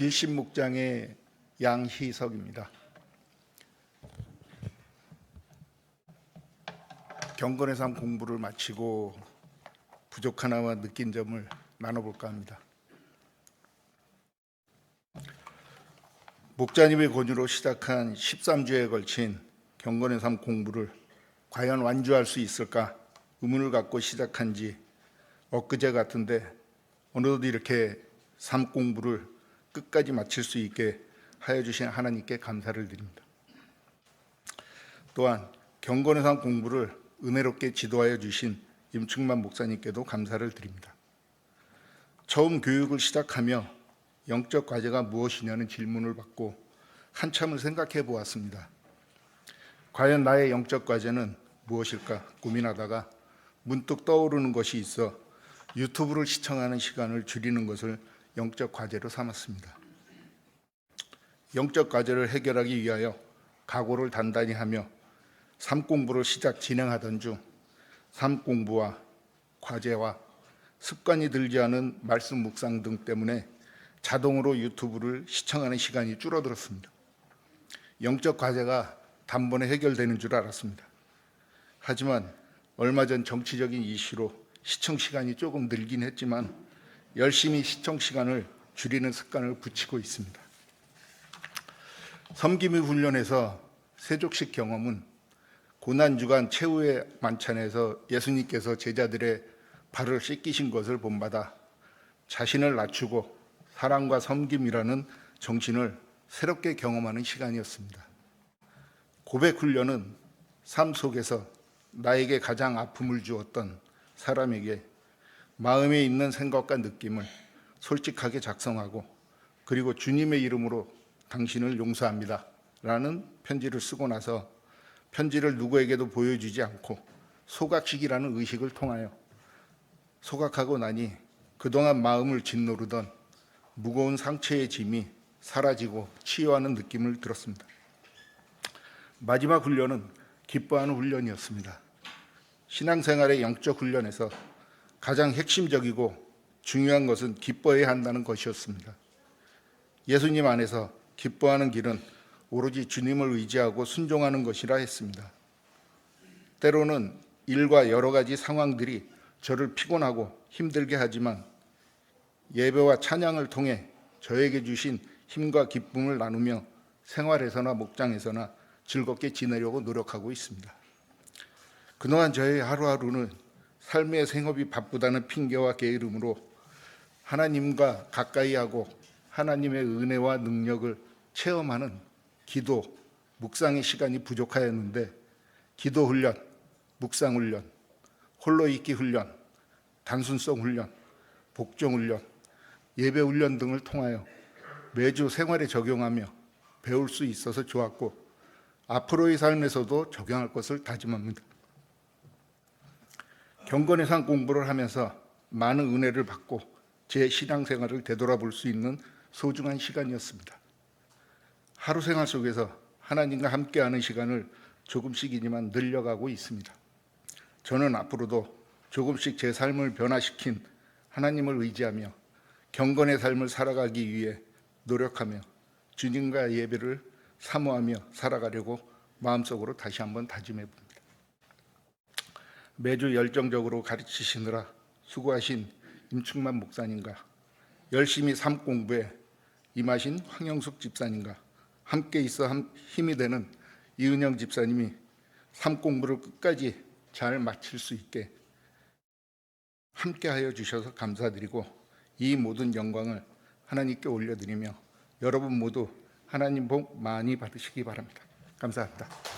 일신목장의 양희석입니다. 경건의 삶 공부를 마치고 부족하나마 느낀 점을 나눠볼까 합니다. 목자님의 권유로 시작한 13주에 걸친 경건의 삶 공부를 과연 완주할 수 있을까 의문을 갖고 시작한 지 엊그제 같은데 어느덧 이렇게 삶 공부를 끝까지 마칠 수 있게 하여 주신 하나님께 감사를 드립니다. 또한 경건의 삶 공부를 은혜롭게 지도하여 주신 임충만 목사님께도 감사를 드립니다. 처음 교육을 시작하며 영적 과제가 무엇이냐는 질문을 받고 한참을 생각해 보았습니다. 과연 나의 영적 과제는 무엇일까 고민하다가 문득 떠오르는 것이 있어 유튜브를 시청하는 시간을 줄이는 것을 영적 과제로 삼았습니다. 영적 과제를 해결하기 위하여 각오를 단단히 하며 삶 공부를 시작 진행하던 중 삶 공부와 과제와 습관이 들지 않은 말씀 묵상 등 때문에 자동으로 유튜브를 시청하는 시간이 줄어들었습니다. 영적 과제가 단번에 해결되는 줄 알았습니다. 하지만 얼마 전 정치적인 이슈로 시청 시간이 조금 늘긴 했지만 열심히 시청 시간을 줄이는 습관을 붙이고 있습니다. 섬김의 훈련에서 세족식 경험은 고난 주간 최후의 만찬에서 예수님께서 제자들의 발을 씻기신 것을 본받아 자신을 낮추고 사랑과 섬김이라는 정신을 새롭게 경험하는 시간이었습니다. 고백 훈련은 삶 속에서 나에게 가장 아픔을 주었던 사람에게 마음에 있는 생각과 느낌을 솔직하게 작성하고 그리고 주님의 이름으로 당신을 용서합니다. 라는 편지를 쓰고 나서 편지를 누구에게도 보여주지 않고 소각식이라는 의식을 통하여 소각하고 나니 그동안 마음을 짓누르던 무거운 상처의 짐이 사라지고 치유하는 느낌을 들었습니다. 마지막 훈련은 기뻐하는 훈련이었습니다. 신앙생활의 영적 훈련에서 가장 핵심적이고 중요한 것은 기뻐해야 한다는 것이었습니다. 예수님 안에서 기뻐하는 길은 오로지 주님을 의지하고 순종하는 것이라 했습니다. 때로는 일과 여러 가지 상황들이 저를 피곤하고 힘들게 하지만 예배와 찬양을 통해 저에게 주신 힘과 기쁨을 나누며 생활에서나 목장에서나 즐겁게 지내려고 노력하고 있습니다. 그동안 저의 하루하루는 삶의 생업이 바쁘다는 핑계와 게으름으로 하나님과 가까이 하고 하나님의 은혜와 능력을 체험하는 기도, 묵상의 시간이 부족하였는데 기도 훈련, 묵상 훈련, 홀로 있기 훈련, 단순성 훈련, 복종 훈련, 예배 훈련 등을 통하여 매주 생활에 적용하며 배울 수 있어서 좋았고 앞으로의 삶에서도 적용할 것을 다짐합니다. 경건의 산 공부를 하면서 많은 은혜를 받고 제 신앙생활을 되돌아볼 수 있는 소중한 시간이었습니다. 하루 생활 속에서 하나님과 함께하는 시간을 조금씩이지만 늘려가고 있습니다. 저는 앞으로도 조금씩 제 삶을 변화시킨 하나님을 의지하며 경건의 삶을 살아가기 위해 노력하며 주님과 예배를 사모하며 살아가려고 마음속으로 다시 한번 다짐해 봅니다. 매주 열정적으로 가르치시느라 수고하신 임충만 목사님과 열심히 삶 공부에 임하신 황영숙 집사님과 함께 있어 힘이 되는 이은영 집사님이 삶 공부를 끝까지 잘 마칠 수 있게 함께하여 주셔서 감사드리고 이 모든 영광을 하나님께 올려드리며 여러분 모두 하나님 복 많이 받으시기 바랍니다. 감사합니다.